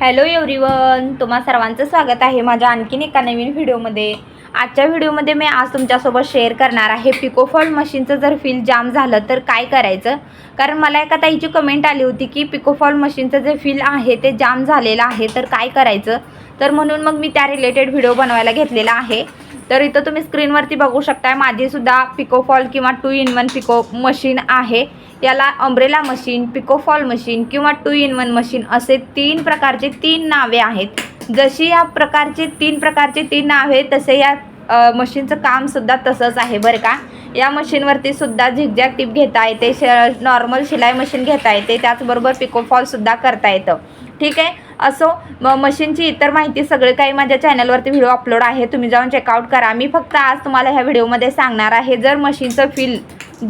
Hello everyone तुम्हा सर्वांचं स्वागत आहे माझ्या आणखीन एका नवीन व्हिडिओमध्ये. आजच्या व्हिडिओमध्ये मी आज तुमच्यासोबत शेअर करणार आहे पिकोफॉल मशीनचं जर फील जाम झालं तर काय करायचं? कारण मला एका ताईची कमेंट आली होती की पिकोफॉल मशीनचं जे फील आहे ते जाम झालेलं आहे तर काय करायचं? तर म्हणून मग मी त्या रिलेटेड व्हिडिओ बनवायला घेतलेला आहे. तर इथं तुम्ही स्क्रीनवरती बघू शकताय माझीसुद्धा पिकोफॉल किंवा two in one pico machine आहे. याला umbrella machine pico fall machine किंवा टू इन वन मशीन असे तीन प्रकारचे तीन नावे आहेत. जशी या प्रकारचे तीन प्रकारचे तीन नावे तसे या मशीनचं कामसुद्धा तसंच आहे बरं का. या मशीनवरती सुद्धा झिगझॅग टिप घेता येते श नॉर्मल शिलाई मशीन घेता येते त्याचबरोबर पिकोफॉलसुद्धा करता येतं. ठीक आहे? असो म मशीनची इतर माहिती सगळे काही माझ्या चॅनलवरती व्हिडिओ अपलोड आहे तुम्ही जाऊन चेकआउट करा. मी फक्त आज तुम्हाला ह्या व्हिडिओमध्ये सांगणार आहे जर मशीनचं फील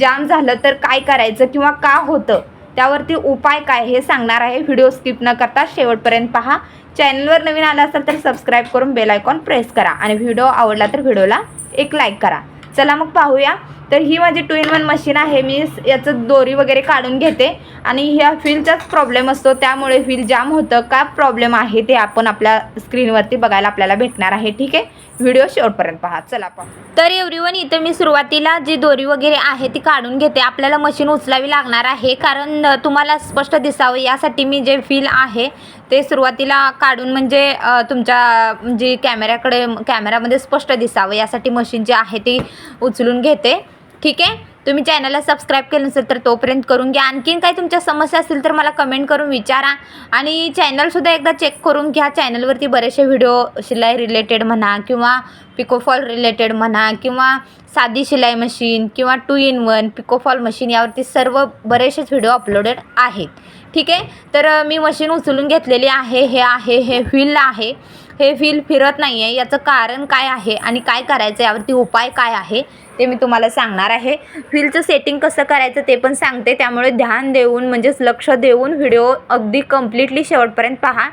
जाम झालं तर काय करायचं किंवा का होतं त्यावरती उपाय काय हे सांगणार आहे. व्हिडिओ स्किप न करता शेवटपर्यंत पहा. चॅनलवर नवीन आला असाल तर सबस्क्राईब करून बेल आयकॉन प्रेस करा. आणि व्हिडिओ आवडला तर व्हिडिओला एक लाईक करा. चला मग पाहूया. तर ही माझी टू इन वन मशीन आहे. मी याचं दोरी वगैरे काढून घेते. आणि ह्या व्हीलचाच प्रॉब्लेम असतो. त्यामुळे व्हील जाम होतं. का प्रॉब्लेम आहे ते आपण आपल्या स्क्रीनवरती बघायला आपल्याला भेटणार आहे. ठीक आहे? व्हिडिओ शेवटपर्यंत पहा. चला पहा. तर एव्हरीवन इथं मी सुरुवातीला जी दोरी वगैरे आहे ती काढून घेते. आपल्याला मशीन उचलावी लागणार आहे. कारण तुम्हाला स्पष्ट दिसावं यासाठी मी जे फील आहे ते सुरुवातीला काढून म्हणजे तुमच्या जी कॅमेऱ्याकडे कॅमेऱ्यामध्ये स्पष्ट दिसावं. यासाठी मशीन जी आहे ती उचलून घेते. ठीक आहे? तुम्ही चॅनलला सबस्क्राईब केलं नसेल तर तोपर्यंत करून घ्या. आणखीन काही तुमच्या समस्या असतील तर मला कमेंट करून विचारा. आणि चॅनलसुद्धा एकदा चेक करून घ्या. चॅनलवरती बरेचसे व्हिडिओ शिलाई रिलेटेड म्हणा किंवा पिकोफॉल रिलेटेड म्हणा किंवा साधी शिलाई मशीन किंवा two in one pico fall machine यावरती सर्व बरेचसेच व्हिडिओ अपलोडेड आहेत. ठीक आहे? तर मी मशीन उचलून घेतलेली आहे. हे आहे हे व्हील आहे. हे व्हील फिरत नाही आहे याचं कारण काय आहे आणि काय करायचं? यावरती उपाय काय आहे? ते मी तुम्हाला सांगणार आहे. व्हीलचं सेटिंग कसं करायचं ते पण सांगते. त्यामुळे ध्यान देऊन म्हणजेच लक्ष देऊन व्हिडिओ अगदी कम्प्लिटली शेवटपर्यंत पहा.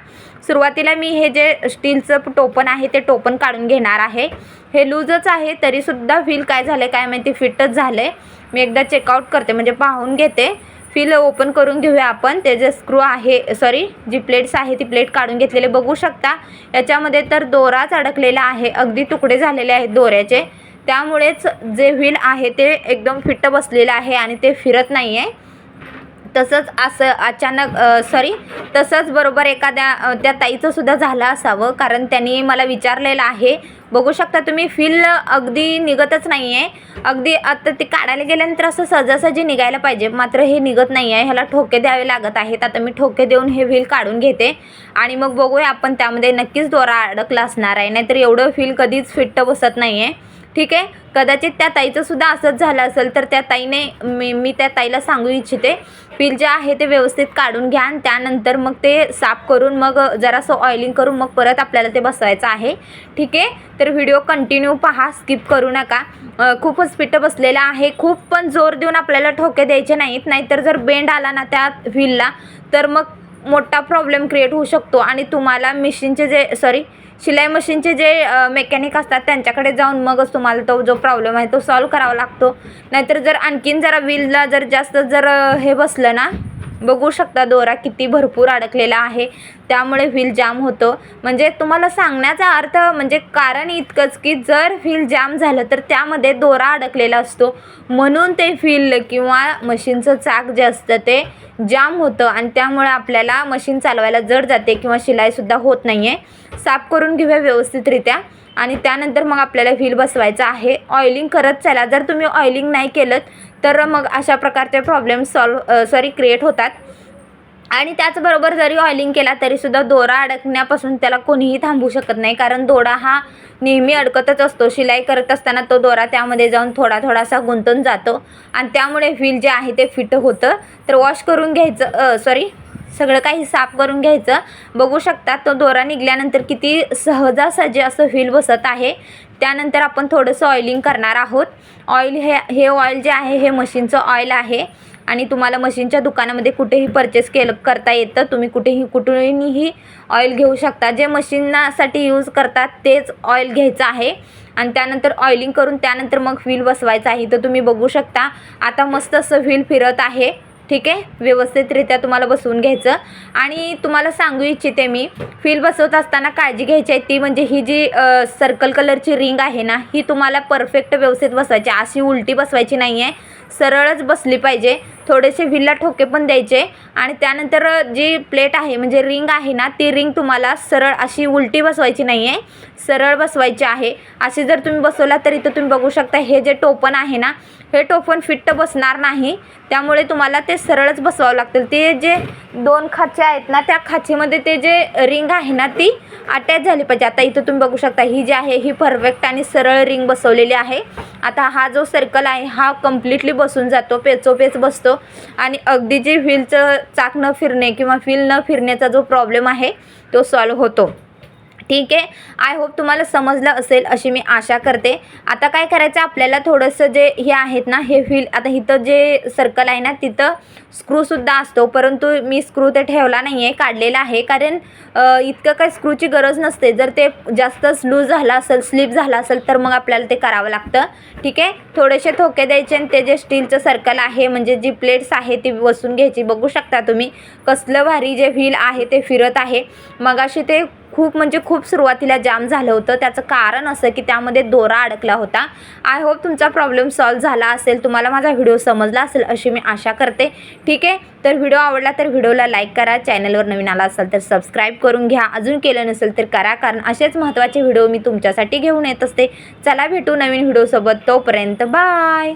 सुरुवातीला मी हे जे स्टीलचं टोपण आहे ते टोपण काढून घेणार आहे. हे लूजच आहे तरीसुद्धा व्हील काय झालं काय माहिती फिटच झालं आहे मी एकदा चेकआउट करते म्हणजे पाहून घेते. फील ओपन करून घेऊया आपण. ते जे स्क्रू आहे सॉरी जी प्लेट्स आहे ती प्लेट काढून घेतलेले बघू शकता. याच्यामध्ये तर दोराच अडकलेला आहे. अगदी तुकडे झालेले आहेत दोऱ्याचे. त्यामुळेच जे व्हील आहे ते एकदम फिट्ट बसलेलं आहे आणि ते फिरत नाही आहे तसंच असं अचानक सॉरी तसंच बरोबर एखाद्या त्या ताईचं सुद्धा झालं असावं. कारण त्यांनी मला विचारलेलं आहे. बघू शकता तुम्ही फील अगदी निघतच नाही आहे अगदी आता ते काढायला गेल्यानंतर असं सहजासहजी निघायला पाहिजे. मात्र हे निघत नाही आहे ह्याला ठोके द्यावे लागत आहेत. आता मी ठोके देऊन हे व्हील काढून घेते. आणि मग बघूया आपण त्यामध्ये नक्कीच दोरा अडकला असणार आहे. नाहीतर एवढं फील कधीच फिट्ट बसत नाही आहे ठीक आहे? कदाचित त्या ताईचं सुद्धा असंच झालं असेल तर त्या ताईने मी मी त्या ताईला सांगू इच्छिते. पील जे आहे ते व्यवस्थित काढून घ्या आणि त्यानंतर मग ते साफ करून मग जरासं ऑइलिंग करून मग परत आपल्याला ते बसवायचं आहे. ठीक आहे? तर व्हिडिओ कंटिन्यू पहा स्किप करू नका. खूपच पिठं बसलेलं आहे. खूप पण जोर देऊन आपल्याला ठोके द्यायचे नाहीत. नाहीतर जर बेंड आला ना त्या व्हीलला तर मग मोठा प्रॉब्लेम क्रिएट होऊ शकतो आणि तुम्हाला मशीनचे जे सॉरी शिलाई मशीनचे जे मेकॅनिक असतात त्यांच्याकडे जाऊन मगच तुम्हाला तो जो प्रॉब्लेम आहे तो सॉल्व करावा लागतो. नाहीतर जर आणखीन जरा व्हीलला जर जास्त जर हे बसलं ना बघू शकता दोरा किती भरपूर अडकलेला आहे. त्यामुळे व्हील जाम होतं. म्हणजे तुम्हाला सांगण्याचा अर्थ म्हणजे कारण इतकंच की जर व्हील जाम झालं तर त्यामध्ये दोरा अडकलेला असतो. म्हणून ते व्हील किंवा मशीनचं चाक जे असतं ते जाम होतं आणि त्यामुळे आपल्याला मशीन चालवायला जड जाते किंवा शिलाईसुद्धा होत नाही आहे साफ करून घेऊया व्यवस्थितरित्या. आणि त्यानंतर मग आपल्याला व्हील बसवायचं आहे. ऑइलिंग करत चला. जर तुम्ही ऑइलिंग नाही केलं तर मग अशा प्रकारचे प्रॉब्लेम सॉल्व सॉरी क्रिएट होतात. आणि त्याचबरोबर जरी ऑइलिंग केला तरीसुद्धा दोरा अडकण्यापासून त्याला कोणीही थांबू शकत नाही. कारण दोरा हा नेहमी अडकतच असतो. शिलाई करत असताना तो दोरा त्यामध्ये जाऊन थोडा थोडासा गुंतून जातो. आणि त्यामुळे व्हील जे आहे ते फिट होतं. तर वॉश करून घ्यायचं सॉरी सगळं काही साफ करून घ्यायचं. बघू शकता तो दोरा निघाल्यानंतर किती सहजासहजी असं व्हील बसत आहे. त्यानंतर आपण थोडंसं ऑइलिंग करणार आहोत. ऑइल हे हे ऑइल जे आहे हे मशीनचं ऑइल आहे. आणि तुम्हाला मशीनच्या दुकानामध्ये कुठेही परचेस केलं करता येतं. तुम्ही कुठेही कुठूनही ऑइल घेऊ शकता. जे मशीनसाठी यूज करतात तेच ऑइल घ्यायचं आहे. आणि त्यानंतर ऑइलिंग करून त्यानंतर मग व्हील बसवायचं आहे. तर तुम्ही बघू शकता. आता मस्त असं व्हील फिरत आहे. ठीक आहे? व्यवस्थितरित्या तुम्हाला बसवून घ्यायचं. आणि तुम्हाला सांगू इच्छिते मी फील बसवत असताना काळजी घ्यायची आहे ती म्हणजे ही जी सर्कल कलरची रिंग आहे ना ही तुम्हाला परफेक्ट व्यवस्थित बसवायची अशी उलटी बसवायची नाही आहे. सरळच बसली पाहिजे. थोडेसे व्हीलला ठोके पण द्यायचे. आणि त्यानंतर जी प्लेट आहे म्हणजे रिंग आहे ना ती रिंग तुम्हाला सरळ अशी उलटी बसवायची नाही आहे. सरळ बसवायची आहे. अशी जर तुम्ही बसवला तर इथं तुम्ही बघू शकता हे जे टोपण आहे ना हे टोपण फिट्ट बसणार नाही. त्यामुळे तुम्हाला ते सरळच बसवावं लागतील. ते जे दोन खाचे आहेत ना त्या खाचेमध्ये ते जे रिंग आहे ना ती अटॅच झाली पाहिजे. आता इथं तुम्ही बघू शकता ही जी आहे ही परफेक्ट आणि सरळ रिंग बसवलेली आहे. आता हा जो सर्कल आहे हा कम्प्लिटली बसून जातो पेचोपेच बसतो. आणि अगदी जे व्हीलचं चाक न फिरणे किंवा व्हील न फिरण्याचा जो प्रॉब्लेम आहे तो सॉल्व होतो. ठीक आहे? आय होप तुम्हाला समजलं असेल अशी मी आशा करते. आता काय करायचं? आपल्याला थोडंसं जे हे आहेत ना हे व्हील आता इथं जे सर्कल आहे ना तिथं स्क्रूसुद्धा असतो. परंतु मी स्क्रू ते ठेवला नाही आहे काढलेला आहे. कारण इतकं काही स्क्रूची गरज नसते. जर ते जास्तच लूज झाला असेल स्लिप झाला असेल तर मग आपल्याला ते करावं लागतं. ठीक आहे? थोडेसे ठोके द्यायचे आणि ते जे स्टीलचं सर्कल आहे म्हणजे जी प्लेट्स आहे ती बसून घ्यायची. बघू शकता तुम्ही कसलं भारी जे व्हील आहे ते फिरत आहे. मगाशी ते खूप म्हणजे खूप सुरुवातीला जाम झालं होतं. त्याचं कारण असं की त्यामध्ये दोरा अडकला होता. आय होप तुमचा प्रॉब्लेम सॉल्व झाला असेल तुम्हाला माझा व्हिडिओ समजला असेल अशी मी आशा करते. ठीक आहे? तर व्हिडिओ आवडला तर व्हिडिओला लाईक करा. चॅनलवर नवीन आला असाल तर सबस्क्राईब करून घ्या. अजून केलं नसेल तर करा कारण असेच महत्त्वाचे व्हिडिओ मी तुमच्यासाठी घेऊन येत असते. चला भेटू नवीन व्हिडिओसोबत तोपर्यंत बाय